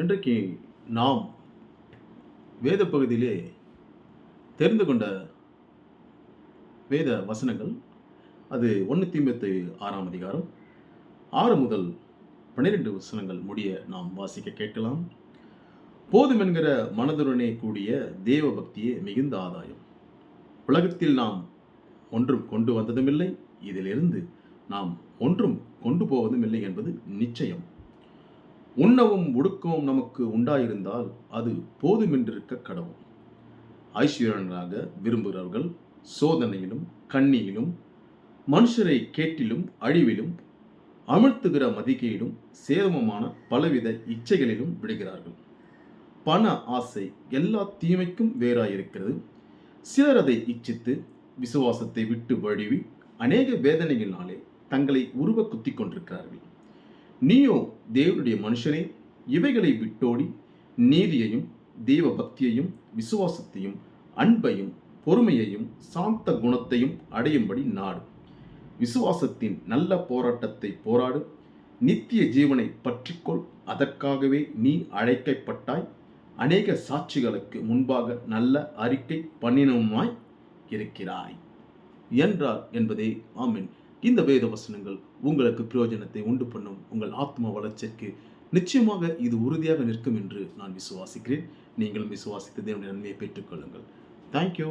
இன்றைக்கு நாம் வேத பகுதியிலே தெரிந்து கொண்ட வேத வசனங்கள் அது ஒன்று தீம்பத்தி ஆறாம் அதிகாரம் ஆறு முதல் பன்னிரெண்டு வசனங்கள் முடிய நாம் வாசிக்க கேட்கலாம். போதும் என்கிற மனதுடனே கூடிய தேவ பக்தியே மிகுந்த ஆதாயம். உலகத்தில் நாம் ஒன்றும் கொண்டு வந்ததுமில்லை இதிலிருந்து நாம் ஒன்றும் கொண்டு போவதும் இல்லை என்பது நிச்சயம். உண்ணவும் உடுக்கவும் நமக்கு உண்டாயிருந்தால் அது போதுமென்றிருக்க கடவும் ஐஸ்வர்யனாக விரும்புகிறவர்கள் சோதனையிலும் கண்ணியிலும் மனுஷரை கேட்டிலும் அழிவிலும் அமிழ்த்துகிற மதிகையிலும் சேதமமான பலவித இச்சைகளிலும் விடுகிறார்கள். பண ஆசை எல்லா தீமைக்கும் வேறாயிருக்கிறது. சிலர் அதை இச்சித்து விசுவாசத்தை விட்டு வழுவி அநேக வேதனைகளினாலே தங்களை உருவ குத்தி கொண்டிருக்கிறார்கள். நீயோ தேவனுடைய மனுஷனே இவைகளை விட்டோடி நீதியையும் தெய்வ பக்தியையும் விசுவாசத்தையும் அன்பையும் பொறுமையையும் சாந்த குணத்தையும் அடையும்படி நாடு. விசுவாசத்தின் நல்ல போராட்டத்தை போராடு நித்திய ஜீவனை பற்றிக்கொள். அதற்காகவே நீ அழைக்கப்பட்டாய். அநேக சாட்சிகளுக்கு முன்பாக நல்ல அறிக்கை பண்ணினவுமாய் இருக்கிறாய். என்றார் என்பதே ஆமின். இந்த வேத வசனங்கள் உங்களுக்கு பிரயோஜனத்தை உண்டு பண்ணும். உங்கள் ஆத்ம வளர்ச்சிக்கு நிச்சயமாக இது உறுதியாக நிற்கும் என்று நான் விசுவாசிக்கிறேன். நீங்களும் விசுவாசித்து தேவனுடைய நன்மையை பெற்றுக்கொள்ளுங்கள். தேங்க்யூ